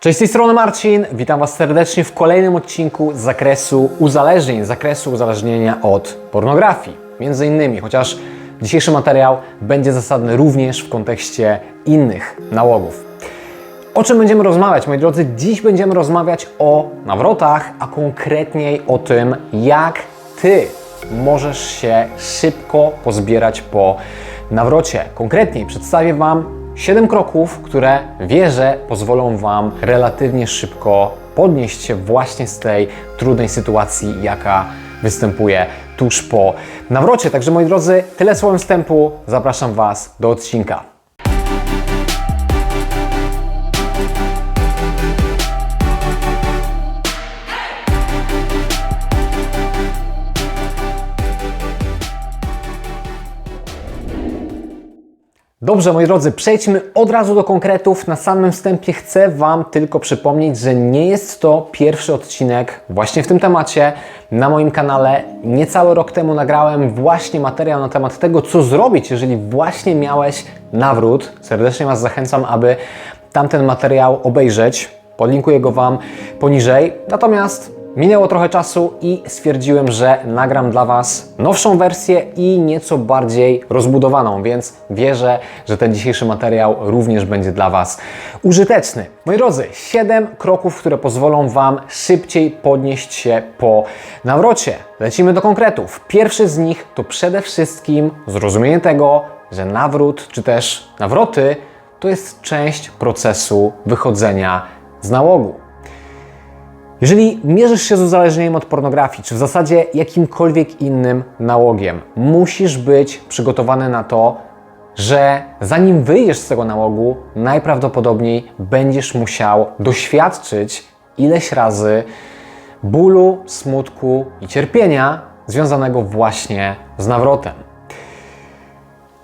Cześć, z tej strony Marcin. Witam Was serdecznie w kolejnym odcinku z zakresu uzależnień, z zakresu uzależnienia od pornografii. Między innymi, chociaż dzisiejszy materiał będzie zasadny również w kontekście innych nałogów. O czym będziemy rozmawiać, moi drodzy? Dziś będziemy rozmawiać o nawrotach, a konkretniej o tym, jak Ty możesz się szybko pozbierać po nawrocie. Konkretniej przedstawię Wam 7 kroków, które wierzę pozwolą Wam relatywnie szybko podnieść się właśnie z tej trudnej sytuacji, jaka występuje tuż po nawrocie. Także moi drodzy, tyle słowem wstępu. Zapraszam Was do odcinka. Dobrze, moi drodzy, przejdźmy od razu do konkretów. Na samym wstępie chcę Wam tylko przypomnieć, że nie jest to pierwszy odcinek właśnie w tym temacie. Na moim kanale niecały rok temu nagrałem właśnie materiał na temat tego, co zrobić, jeżeli właśnie miałeś nawrót. Serdecznie Was zachęcam, aby tamten materiał obejrzeć. Podlinkuję go Wam poniżej. Natomiast Minęło trochę czasu i stwierdziłem, że nagram dla Was nowszą wersję i nieco bardziej rozbudowaną, więc wierzę, że ten dzisiejszy materiał również będzie dla Was użyteczny. Moi drodzy, 7 kroków, które pozwolą Wam szybciej podnieść się po nawrocie. Lecimy do konkretów. Pierwszy z nich to przede wszystkim zrozumienie tego, że nawrót czy też nawroty to jest część procesu wychodzenia z nałogu. Jeżeli mierzysz się z uzależnieniem od pornografii, czy w zasadzie jakimkolwiek innym nałogiem, musisz być przygotowany na to, że zanim wyjdziesz z tego nałogu, najprawdopodobniej będziesz musiał doświadczyć ileś razy bólu, smutku i cierpienia związanego właśnie z nawrotem.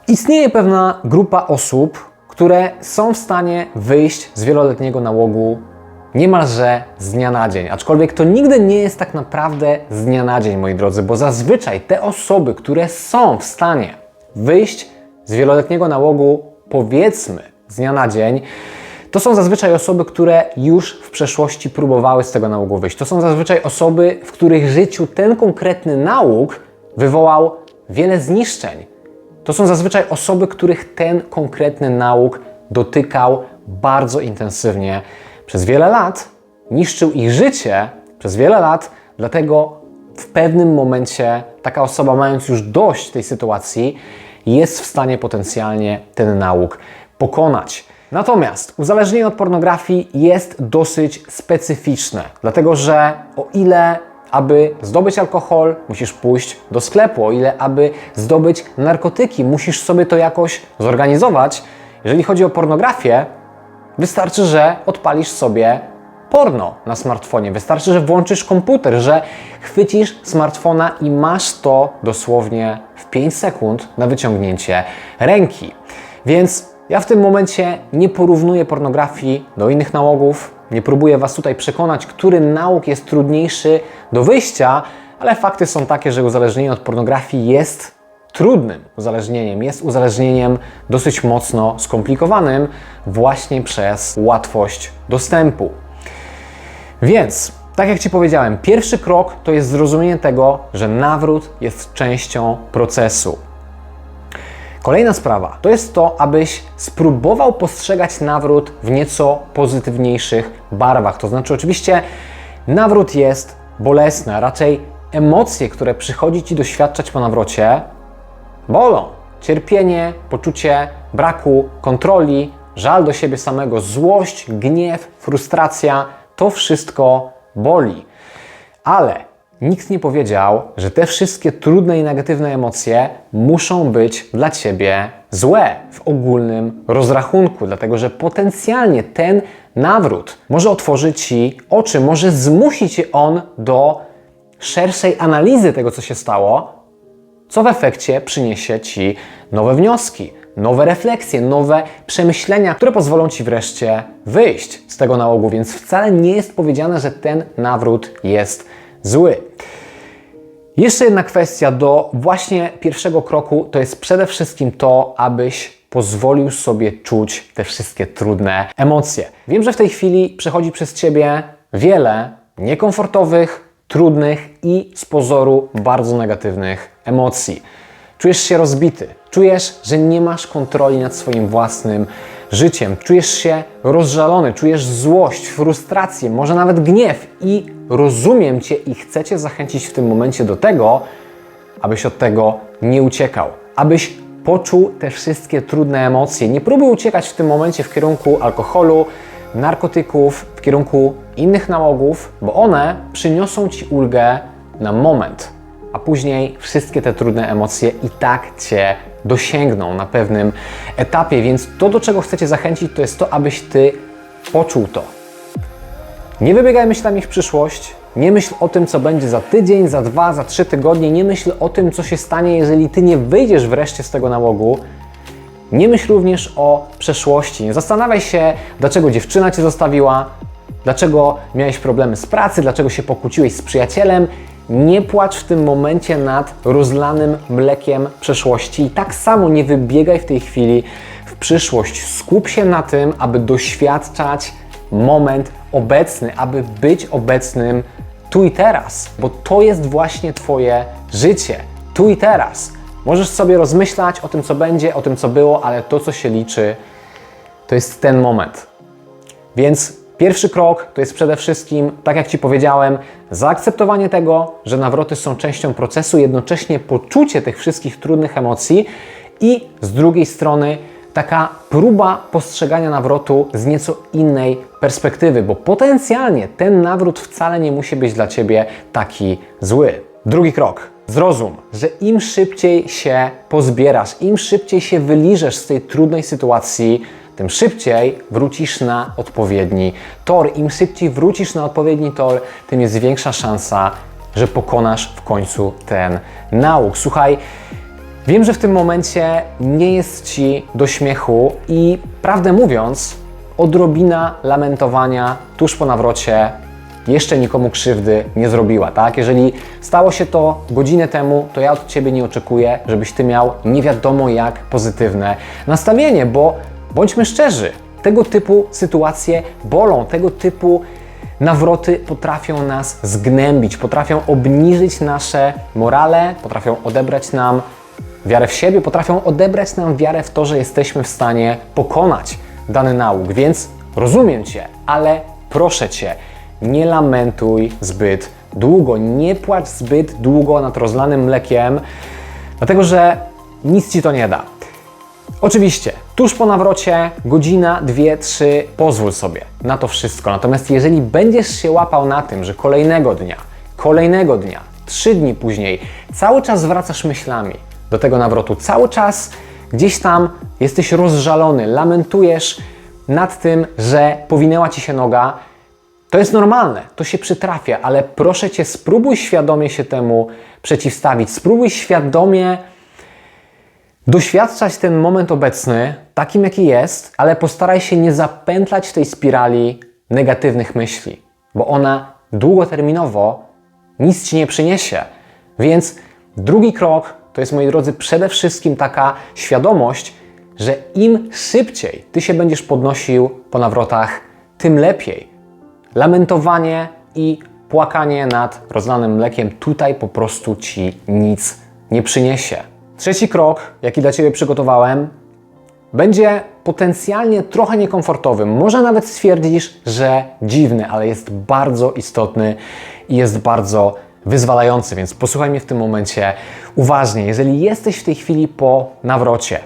Istnieje pewna grupa osób, które są w stanie wyjść z wieloletniego nałogu niemalże z dnia na dzień. Aczkolwiek to nigdy nie jest tak naprawdę z dnia na dzień, moi drodzy, bo zazwyczaj te osoby, które są w stanie wyjść z wieloletniego nałogu, powiedzmy z dnia na dzień, to są zazwyczaj osoby, które już w przeszłości próbowały z tego nałogu wyjść. To są zazwyczaj osoby, w których życiu ten konkretny nałóg wywołał wiele zniszczeń. To są zazwyczaj osoby, których ten konkretny nałóg dotykał bardzo intensywnie przez wiele lat, niszczył ich życie przez wiele lat, dlatego w pewnym momencie taka osoba, mając już dość tej sytuacji, jest w stanie potencjalnie ten nałóg pokonać. Natomiast uzależnienie od pornografii jest dosyć specyficzne, dlatego że o ile aby zdobyć alkohol, musisz pójść do sklepu, o ile aby zdobyć narkotyki, musisz sobie to jakoś zorganizować. Jeżeli chodzi o pornografię, Wystarczy, że odpalisz sobie porno na smartfonie. Wystarczy, że włączysz komputer, że chwycisz smartfona i masz to dosłownie w 5 sekund na wyciągnięcie ręki. Więc ja w tym momencie nie porównuję pornografii do innych nałogów. Nie próbuję Was tutaj przekonać, który nałóg jest trudniejszy do wyjścia, ale fakty są takie, że uzależnienie od pornografii jest trudnym uzależnieniem, jest uzależnieniem dosyć mocno skomplikowanym właśnie przez łatwość dostępu. Więc, tak jak Ci powiedziałem, pierwszy krok to jest zrozumienie tego, że nawrót jest częścią procesu. Kolejna sprawa to jest to, abyś spróbował postrzegać nawrót w nieco pozytywniejszych barwach. To znaczy, oczywiście, nawrót jest bolesny, a raczej emocje, które przychodzi Ci doświadczać po nawrocie, bolą. Cierpienie, poczucie braku kontroli, żal do siebie samego, złość, gniew, frustracja to wszystko boli. Ale nikt nie powiedział, że te wszystkie trudne i negatywne emocje muszą być dla ciebie złe w ogólnym rozrachunku, dlatego że potencjalnie ten nawrót może otworzyć ci oczy, może zmusić cię on do szerszej analizy tego, co się stało, co w efekcie przyniesie Ci nowe wnioski, nowe refleksje, nowe przemyślenia, które pozwolą Ci wreszcie wyjść z tego nałogu. Więc wcale nie jest powiedziane, że ten nawrót jest zły. Jeszcze jedna kwestia do właśnie pierwszego kroku to jest przede wszystkim to, abyś pozwolił sobie czuć te wszystkie trudne emocje. Wiem, że w tej chwili przechodzi przez ciebie wiele niekomfortowych, trudnych i z pozoru bardzo negatywnych emocji. Czujesz się rozbity, czujesz, że nie masz kontroli nad swoim własnym życiem, czujesz się rozżalony, czujesz złość, frustrację, może nawet gniew i rozumiem Cię i chcę Cię zachęcić w tym momencie do tego, abyś od tego nie uciekał, abyś poczuł te wszystkie trudne emocje. Nie próbuj uciekać w tym momencie w kierunku alkoholu, narkotyków, w kierunku innych nałogów, bo one przyniosą Ci ulgę na moment, a później wszystkie te trudne emocje i tak Cię dosięgną na pewnym etapie. Więc to, do czego chcecie zachęcić, to jest to, abyś Ty poczuł to. Nie wybiegaj myślami w przyszłość, nie myśl o tym, co będzie za tydzień, za dwa, za trzy tygodnie, nie myśl o tym, co się stanie, jeżeli Ty nie wyjdziesz wreszcie z tego nałogu. Nie myśl również o przeszłości. Nie zastanawiaj się, dlaczego dziewczyna Cię zostawiła, dlaczego miałeś problemy z pracy, dlaczego się pokłóciłeś z przyjacielem. Nie płacz w tym momencie nad rozlanym mlekiem przeszłości i tak samo nie wybiegaj w tej chwili w przyszłość. Skup się na tym, aby doświadczać moment obecny, aby być obecnym tu i teraz, bo to jest właśnie Twoje życie, tu i teraz. Możesz sobie rozmyślać o tym, co będzie, o tym, co było, ale to, co się liczy, to jest ten moment. Więc pierwszy krok to jest przede wszystkim, tak jak Ci powiedziałem, zaakceptowanie tego, że nawroty są częścią procesu, jednocześnie poczucie tych wszystkich trudnych emocji i z drugiej strony taka próba postrzegania nawrotu z nieco innej perspektywy, bo potencjalnie ten nawrót wcale nie musi być dla Ciebie taki zły. Drugi krok. Zrozum, że im szybciej się pozbierasz, im szybciej się wyliżesz z tej trudnej sytuacji, tym szybciej wrócisz na odpowiedni tor. Im szybciej wrócisz na odpowiedni tor, tym jest większa szansa, że pokonasz w końcu ten nauk. Słuchaj, wiem, że w tym momencie nie jest Ci do śmiechu i prawdę mówiąc, odrobina lamentowania tuż po nawrocie jeszcze nikomu krzywdy nie zrobiła, tak? Jeżeli stało się to godzinę temu, to ja od Ciebie nie oczekuję, żebyś Ty miał nie wiadomo jak pozytywne nastawienie, bo bądźmy szczerzy, tego typu sytuacje bolą, tego typu nawroty potrafią nas zgnębić, potrafią obniżyć nasze morale, potrafią odebrać nam wiarę w siebie, potrafią odebrać nam wiarę w to, że jesteśmy w stanie pokonać dany nauk. Więc rozumiem Cię, ale proszę Cię, nie lamentuj zbyt długo, nie płacz zbyt długo nad rozlanym mlekiem, dlatego że nic Ci to nie da. Oczywiście, tuż po nawrocie, godzina, dwie, trzy, pozwól sobie na to wszystko. Natomiast jeżeli będziesz się łapał na tym, że kolejnego dnia, kolejnego dnia, trzy dni później, cały czas wracasz myślami do tego nawrotu, cały czas gdzieś tam jesteś rozżalony, lamentujesz nad tym, że powinęła ci się noga, to jest normalne, to się przytrafia, ale proszę cię, spróbuj świadomie się temu przeciwstawić, spróbuj świadomie doświadczać ten moment obecny takim, jaki jest, ale postaraj się nie zapętlać w tej spirali negatywnych myśli, bo ona długoterminowo nic ci nie przyniesie. Więc drugi krok to jest, moi drodzy, przede wszystkim taka świadomość, że im szybciej ty się będziesz podnosił po nawrotach, tym lepiej. Lamentowanie i płakanie nad rozlanym mlekiem tutaj po prostu ci nic nie przyniesie. Trzeci krok, jaki dla Ciebie przygotowałem, będzie potencjalnie trochę niekomfortowy. Może nawet stwierdzisz, że dziwny, ale jest bardzo istotny i jest bardzo wyzwalający, więc posłuchaj mnie w tym momencie uważnie. Jeżeli jesteś w tej chwili po nawrocie,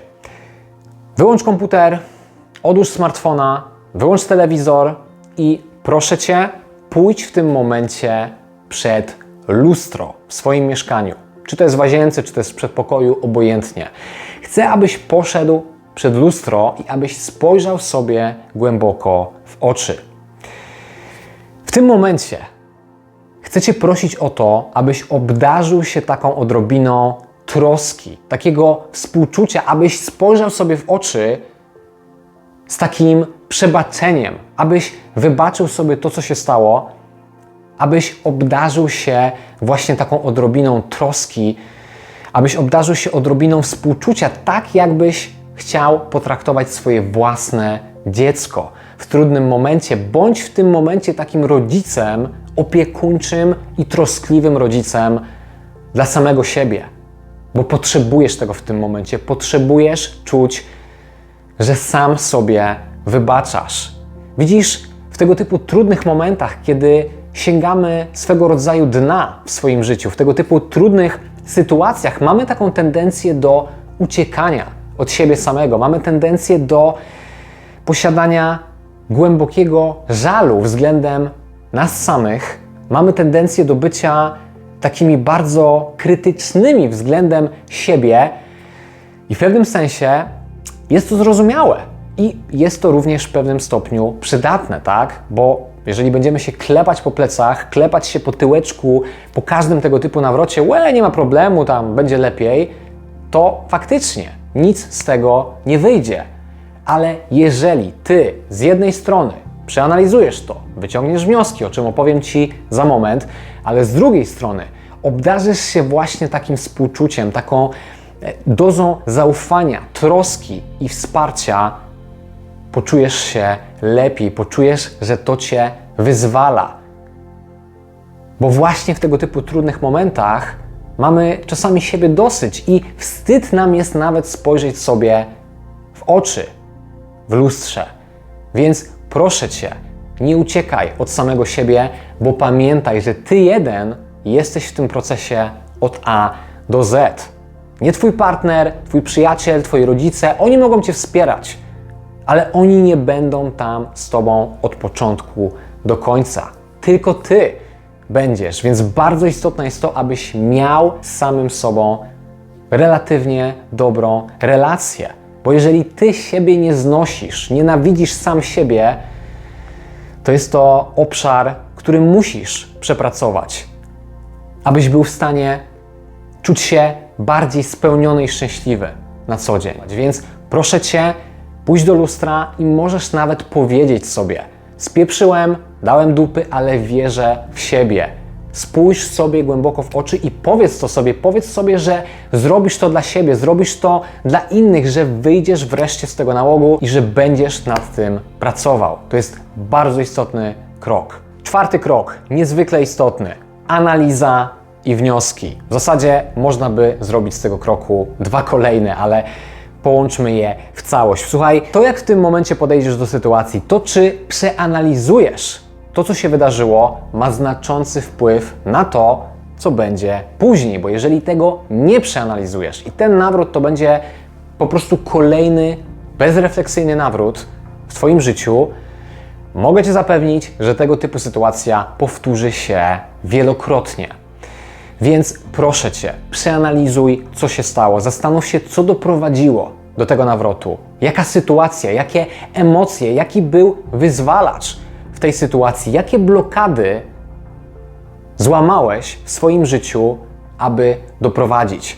wyłącz komputer, odłóż smartfona, wyłącz telewizor i proszę Cię, pójdź w tym momencie przed lustro w swoim mieszkaniu. Czy to jest w łazience, czy to jest w przedpokoju, obojętnie. Chcę, abyś poszedł przed lustro i abyś spojrzał sobie głęboko w oczy. W tym momencie chcę Cię prosić o to, abyś obdarzył się taką odrobiną troski, takiego współczucia, abyś spojrzał sobie w oczy z takim przebaczeniem, abyś wybaczył sobie to, co się stało, abyś obdarzył się właśnie taką odrobiną troski, abyś obdarzył się odrobiną współczucia, tak jakbyś chciał potraktować swoje własne dziecko. W trudnym momencie, bądź w tym momencie takim rodzicem opiekuńczym i troskliwym rodzicem dla samego siebie, bo potrzebujesz tego w tym momencie. Potrzebujesz czuć, że sam sobie wybaczasz. Widzisz, w tego typu trudnych momentach, kiedy sięgamy swego rodzaju dna w swoim życiu, w tego typu trudnych sytuacjach, mamy taką tendencję do uciekania od siebie samego, mamy tendencję do posiadania głębokiego żalu względem nas samych, mamy tendencję do bycia takimi bardzo krytycznymi względem siebie. I w pewnym sensie jest to zrozumiałe i jest to również w pewnym stopniu przydatne, tak? Bo jeżeli będziemy się klepać po plecach, klepać się po tyłeczku po każdym tego typu nawrocie, łe, nie ma problemu, tam będzie lepiej, to faktycznie nic z tego nie wyjdzie. Ale jeżeli ty z jednej strony przeanalizujesz to, wyciągniesz wnioski, o czym opowiem Ci za moment, ale z drugiej strony obdarzysz się właśnie takim współczuciem, taką e, dozą zaufania, troski i wsparcia, poczujesz się lepiej, poczujesz, że to Cię wyzwala. Bo właśnie w tego typu trudnych momentach mamy czasami siebie dosyć i wstyd nam jest nawet spojrzeć sobie w oczy, w lustrze. Więc proszę Cię, nie uciekaj od samego siebie, bo pamiętaj, że Ty jeden jesteś w tym procesie od A do Z. Nie Twój partner, Twój przyjaciel, Twoi rodzice, oni mogą Cię wspierać, ale oni nie będą tam z Tobą od początku do końca. Tylko Ty będziesz, więc bardzo istotne jest to, abyś miał z samym sobą relatywnie dobrą relację. Bo jeżeli Ty siebie nie znosisz, nienawidzisz sam siebie, to jest to obszar, który musisz przepracować, abyś był w stanie czuć się bardziej spełniony i szczęśliwy na co dzień. Więc proszę Cię, pójdź do lustra i możesz nawet powiedzieć sobie: Spieprzyłem, dałem dupy, ale wierzę w siebie. Spójrz sobie głęboko w oczy i powiedz to sobie, powiedz sobie, że zrobisz to dla siebie, zrobisz to dla innych, że wyjdziesz wreszcie z tego nałogu i że będziesz nad tym pracował. To jest bardzo istotny krok. Czwarty krok, niezwykle istotny. Analiza i wnioski. W zasadzie można by zrobić z tego kroku dwa kolejne, ale połączmy je w całość. Słuchaj, to jak w tym momencie podejdziesz do sytuacji, to czy przeanalizujesz to, co się wydarzyło, ma znaczący wpływ na to, co będzie później, bo jeżeli tego nie przeanalizujesz i ten nawrót to będzie po prostu kolejny bezrefleksyjny nawrót w Twoim życiu, mogę Cię zapewnić, że tego typu sytuacja powtórzy się wielokrotnie. Więc proszę Cię, przeanalizuj, co się stało, zastanów się, co doprowadziło do tego nawrotu, jaka sytuacja, jakie emocje, jaki był wyzwalacz w tej sytuacji, jakie blokady złamałeś w swoim życiu, aby doprowadzić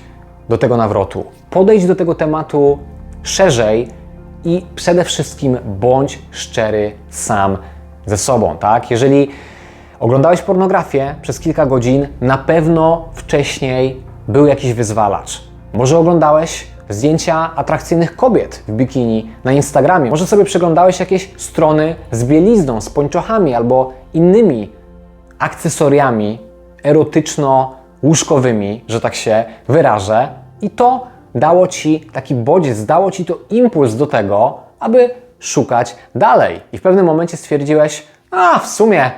do tego nawrotu. Podejdź do tego tematu szerzej i przede wszystkim bądź szczery sam ze sobą, tak? Jeżeli oglądałeś pornografię przez kilka godzin, na pewno wcześniej był jakiś wyzwalacz. Może oglądałeś zdjęcia atrakcyjnych kobiet w bikini na Instagramie. Może sobie przeglądałeś jakieś strony z bielizną, z pończochami albo innymi akcesoriami erotyczno-łóżkowymi, że tak się wyrażę. I to dało Ci taki bodziec, dało Ci to impuls do tego, aby szukać dalej. I w pewnym momencie stwierdziłeś, a w sumie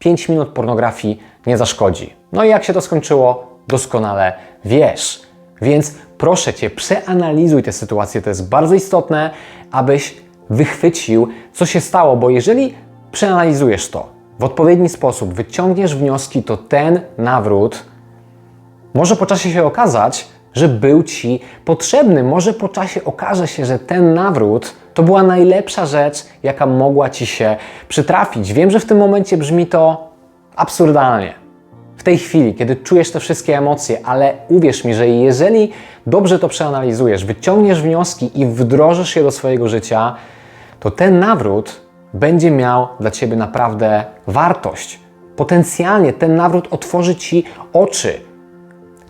5 minut pornografii nie zaszkodzi. No i jak się to skończyło, doskonale wiesz. Więc proszę Cię, przeanalizuj tę sytuację. To jest bardzo istotne, abyś wychwycił, co się stało, bo jeżeli przeanalizujesz to w odpowiedni sposób, wyciągniesz wnioski, to ten nawrót może po czasie się okazać, że był Ci potrzebny. Może po czasie okaże się, że ten nawrót to była najlepsza rzecz, jaka mogła Ci się przytrafić. Wiem, że w tym momencie brzmi to absurdalnie. W tej chwili, kiedy czujesz te wszystkie emocje, ale uwierz mi, że jeżeli dobrze to przeanalizujesz, wyciągniesz wnioski i wdrożysz je do swojego życia, to ten nawrót będzie miał dla Ciebie naprawdę wartość. Potencjalnie ten nawrót otworzy Ci oczy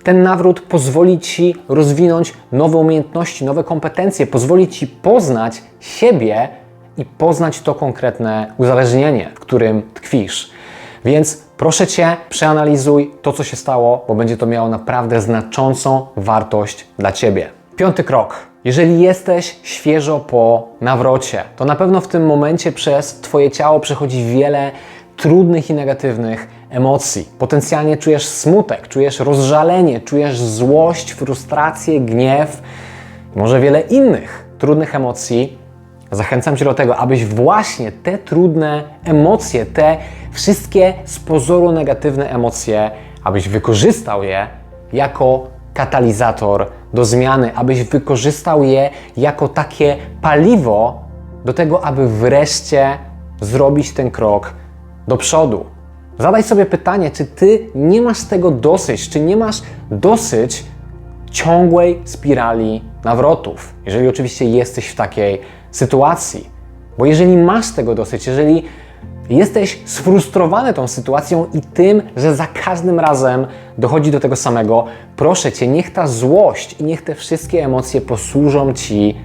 Ten nawrót pozwoli Ci rozwinąć nowe umiejętności, nowe kompetencje, pozwoli Ci poznać siebie i poznać to konkretne uzależnienie, w którym tkwisz. Więc proszę Cię, przeanalizuj to, co się stało, bo będzie to miało naprawdę znaczącą wartość dla Ciebie. Piąty krok. Jeżeli jesteś świeżo po nawrocie, to na pewno w tym momencie przez Twoje ciało przechodzi wiele trudnych i negatywnych emocji. Potencjalnie czujesz smutek, czujesz rozżalenie, czujesz złość, frustrację, gniew, może wiele innych trudnych emocji. Zachęcam Cię do tego, abyś właśnie te trudne emocje, te wszystkie z pozoru negatywne emocje, abyś wykorzystał je jako katalizator do zmiany, abyś wykorzystał je jako takie paliwo do tego, aby wreszcie zrobić ten krok do przodu. Zadaj sobie pytanie, czy ty nie masz tego dosyć, czy nie masz dosyć ciągłej spirali nawrotów, jeżeli oczywiście jesteś w takiej sytuacji. Bo jeżeli masz tego dosyć, jeżeli jesteś sfrustrowany tą sytuacją i tym, że za każdym razem dochodzi do tego samego, proszę cię, niech ta złość i niech te wszystkie emocje posłużą ci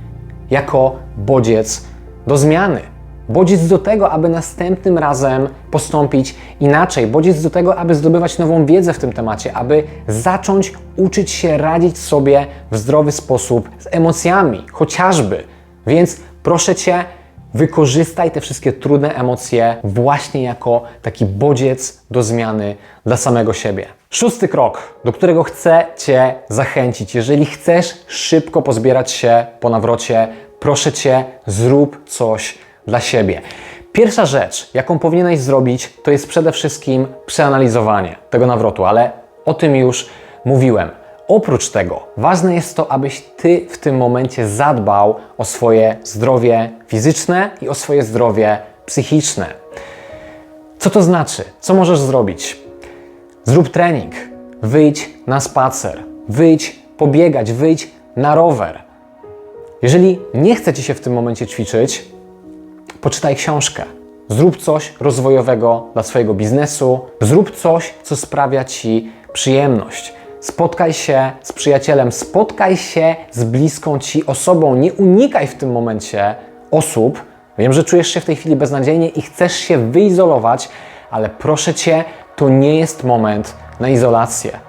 jako bodziec do zmiany. Bodziec do tego, aby następnym razem postąpić inaczej. Bodziec do tego, aby zdobywać nową wiedzę w tym temacie, aby zacząć uczyć się radzić sobie w zdrowy sposób z emocjami, chociażby. Więc proszę Cię, wykorzystaj te wszystkie trudne emocje właśnie jako taki bodziec do zmiany dla samego siebie. Szósty krok, do którego chcę Cię zachęcić. Jeżeli chcesz szybko pozbierać się po nawrocie, proszę Cię, zrób coś dla siebie. Pierwsza rzecz, jaką powinieneś zrobić, to jest przede wszystkim przeanalizowanie tego nawrotu, ale o tym już mówiłem. Oprócz tego, ważne jest to, abyś Ty w tym momencie zadbał o swoje zdrowie fizyczne i o swoje zdrowie psychiczne. Co to znaczy? Co możesz zrobić? Zrób trening, wyjdź na spacer, wyjdź pobiegać, wyjdź na rower. Jeżeli nie chce Ci się w tym momencie ćwiczyć, poczytaj książkę. Zrób coś rozwojowego dla swojego biznesu, zrób coś, co sprawia Ci przyjemność. Spotkaj się z przyjacielem, spotkaj się z bliską Ci osobą. Nie unikaj w tym momencie osób. Wiem, że czujesz się w tej chwili beznadziejnie i chcesz się wyizolować, ale proszę Cię, to nie jest moment na izolację.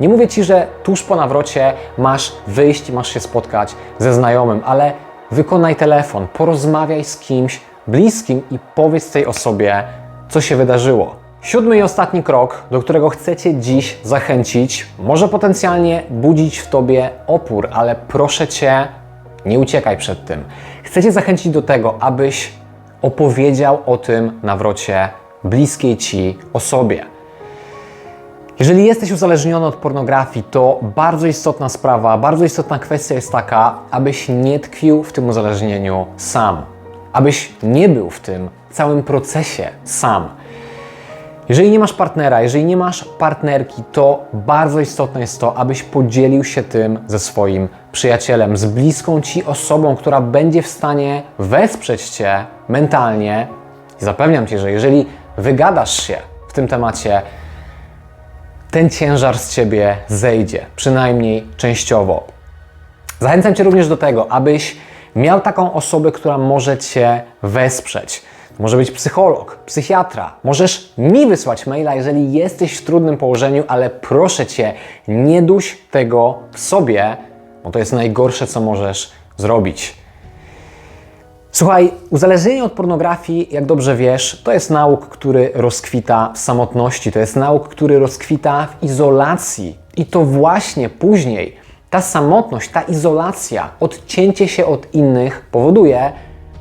Nie mówię Ci, że tuż po nawrocie masz wyjść i masz się spotkać ze znajomym, ale wykonaj telefon, porozmawiaj z kimś bliskim i powiedz tej osobie, co się wydarzyło. Siódmy i ostatni krok, do którego chcecie dziś zachęcić, może potencjalnie budzić w tobie opór, ale proszę cię, nie uciekaj przed tym. Chcecie zachęcić do tego, abyś opowiedział o tym nawrocie bliskiej ci osobie. Jeżeli jesteś uzależniony od pornografii, to bardzo istotna sprawa, bardzo istotna kwestia jest taka, abyś nie tkwił w tym uzależnieniu sam, abyś nie był w tym całym procesie sam. Jeżeli nie masz partnera, jeżeli nie masz partnerki, to bardzo istotne jest to, abyś podzielił się tym ze swoim przyjacielem, z bliską ci osobą, która będzie w stanie wesprzeć cię mentalnie. I zapewniam cię, że jeżeli wygadasz się w tym temacie, ten ciężar z ciebie zejdzie, przynajmniej częściowo. Zachęcam cię również do tego, abyś miał taką osobę, która może cię wesprzeć. Może być psycholog, psychiatra. Możesz mi wysłać maila, jeżeli jesteś w trudnym położeniu, ale proszę cię, nie duś tego w sobie, bo to jest najgorsze, co możesz zrobić. Słuchaj, uzależnienie od pornografii, jak dobrze wiesz, to jest nauk, który rozkwita w samotności, to jest nauk, który rozkwita w izolacji. I to właśnie później ta samotność, ta izolacja, odcięcie się od innych powoduje,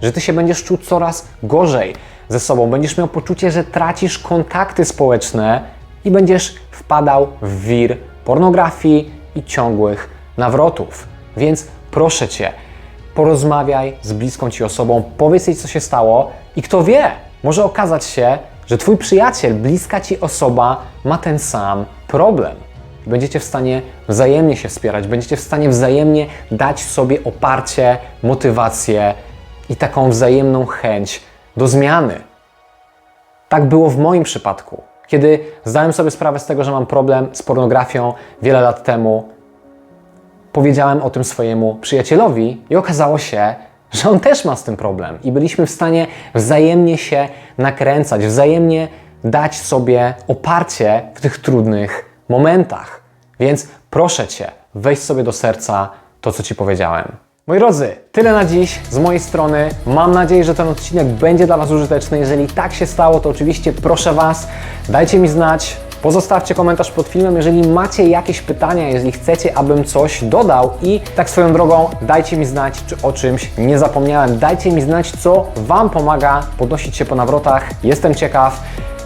że ty się będziesz czuł coraz gorzej ze sobą. Będziesz miał poczucie, że tracisz kontakty społeczne i będziesz wpadał w wir pornografii i ciągłych nawrotów. Więc proszę cię, porozmawiaj z bliską ci osobą, powiedz jej, co się stało i kto wie, może okazać się, że twój przyjaciel, bliska ci osoba ma ten sam problem. Będziecie w stanie wzajemnie się wspierać, będziecie w stanie wzajemnie dać sobie oparcie, motywację i taką wzajemną chęć do zmiany. Tak było w moim przypadku. kiedy zdałem sobie sprawę z tego, że mam problem z pornografią wiele lat temu, powiedziałem o tym swojemu przyjacielowi i okazało się, że on też ma z tym problem. I byliśmy w stanie wzajemnie się nakręcać, wzajemnie dać sobie oparcie w tych trudnych momentach. Więc proszę Cię, weź sobie do serca to, co Ci powiedziałem. Moi drodzy, tyle na dziś z mojej strony. Mam nadzieję, że ten odcinek będzie dla Was użyteczny. Jeżeli tak się stało, to oczywiście proszę Was, dajcie mi znać, Pozostawcie komentarz pod filmem, jeżeli macie jakieś pytania, jeżeli chcecie, abym coś dodał. I tak swoją drogą, dajcie mi znać, czy o czymś nie zapomniałem. Dajcie mi znać, co Wam pomaga podnosić się po nawrotach. Jestem ciekaw.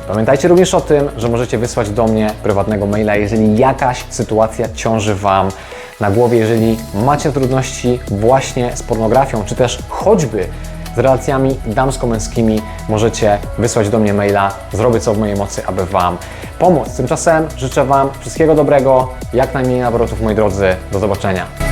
Pamiętajcie również o tym, że możecie wysłać do mnie prywatnego maila, jeżeli jakaś sytuacja ciąży Wam na głowie, jeżeli macie trudności właśnie z pornografią, czy też choćby z relacjami damsko-męskimi, możecie wysłać do mnie maila. Zrobię co w mojej mocy, aby Wam pomóc. Tymczasem życzę Wam wszystkiego dobrego, jak najmniej nawrotów, moi drodzy. Do zobaczenia.